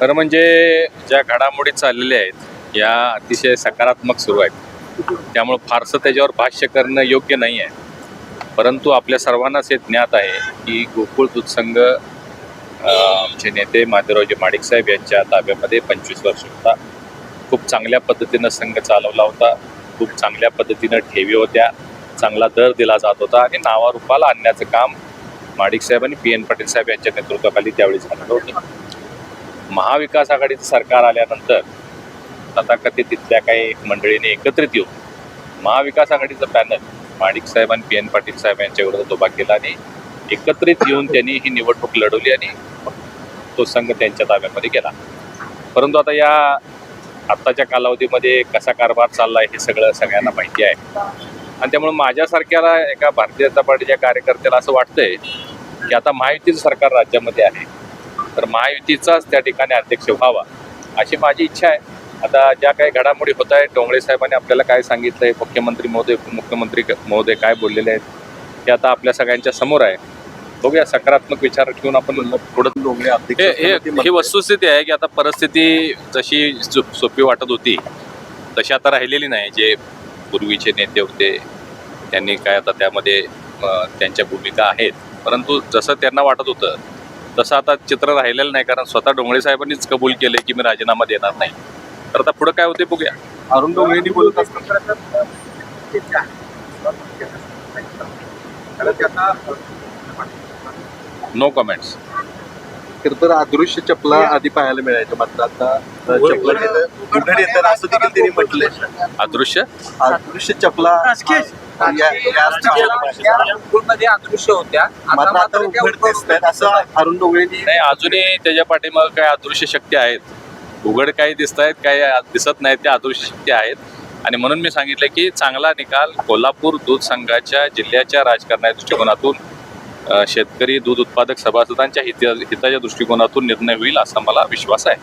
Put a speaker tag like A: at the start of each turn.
A: खरं म्हणजे ज्या घडामोडी चाललेल्या आहेत या अतिशय सकारात्मक सुरू आहेत. त्यामुळं फारसं त्याच्यावर भाष्य करणं योग्य नाही आहे. परंतु आपल्या सर्वांनाच हे ज्ञात आहे की गोकुळ दूध संघ आमचे नेते माधवरावजी माडिकसाहेब यांच्या ताब्यामध्ये पंचवीस वर्ष होता. खूप चांगल्या पद्धतीनं संघ चालवला होता. खूप चांगल्या पद्धतीनं ठेवी होत्या. चांगला दर दिला जात होता आणि नावारूपाला आणण्याचं काम माडिक साहेब आणि पी एन पाटील साहेब यांच्या नेतृत्वाखाली त्यावेळी झालेलं होतं. महाविकास आघाडीचं सरकार आल्यानंतर तथाकथित तिथल्या काही मंडळीने एकत्रित येऊन महाविकास आघाडीचं पॅनल माणिक साहेब आणि पी एन पाटील साहेब यांच्या विरोधात उभा केला आणि एकत्रित येऊन त्यांनी ही निवडणूक लढवली आणि तो संघ त्यांच्या ताब्यामध्ये गेला. परंतु आता या आत्ताच्या कालावधीमध्ये कसा कारभार चालला आहे हे सगळं सगळ्यांना माहिती आहे. आणि त्यामुळे माझ्यासारख्याला एका भारतीय जनता पार्टीच्या कार्यकर्त्याला असं वाटतंय की आता महायुतीचं सरकार राज्यामध्ये आहे. तर महायुतीचाच त्या ठिकाणी अध्यक्ष व्हावा अशी माझी इच्छा आहे. आता ज्या काही घडामोडी होत आहेत डोंगळे साहेबांनी आपल्याला काय सांगितलंय मुख्यमंत्री महोदय उपमुख्यमंत्री महोदय काय बोललेले आहेत ते आता आपल्या सगळ्यांच्या समोर आहे. बघूया सकारात्मक विचार ठेवून आपण पुढे
B: अध्यक्ष
A: हे. वस्तुस्थिती आहे की आता परिस्थिती जशी सोपी वाटत होती तशी आता राहिलेली नाही. जे पूर्वीचे नेते होते त्यांनी काय आता त्यामध्ये त्यांच्या भूमिका आहेत. परंतु जसं त्यांना वाटत होतं तसं आता चित्र राहिलेलं नाही कारण स्वतः डोंगळे साहेबांनीच कबूल केले की मी राजीनामा देणार नाही. तर आता पुढे काय होते बघूया.
B: अरुण डोंगरेंनी बोलत असताना
A: नो कमेंट्स
B: तर अदृश्य चपला आधी पाहायला मिळायच्या मात्र आता चपला असं देखील त्यांनी म्हटलंय.
A: अदृश्य?
B: अदृश्य चपला
C: मध्ये अदृश्य होत्या.
B: असं अरुण
A: नाही अजूनही त्याच्या पाठीमाग काय अदृश्य शक्ती आहेत. उघड काही दिसत आहेत काही दिसत नाहीत त्या अदृश्य शक्ती आहेत. आणि म्हणून मी सांगितलं की चांगला निकाल कोल्हापूर दूध संघाच्या जिल्ह्याच्या राजकारणाच्या दृष्टिकोनातून शेतकरी दूध उत्पादक सभासदांच्या हित हिताच्या दृष्टिकोनातून निर्णय होईल असा मला विश्वास आहे.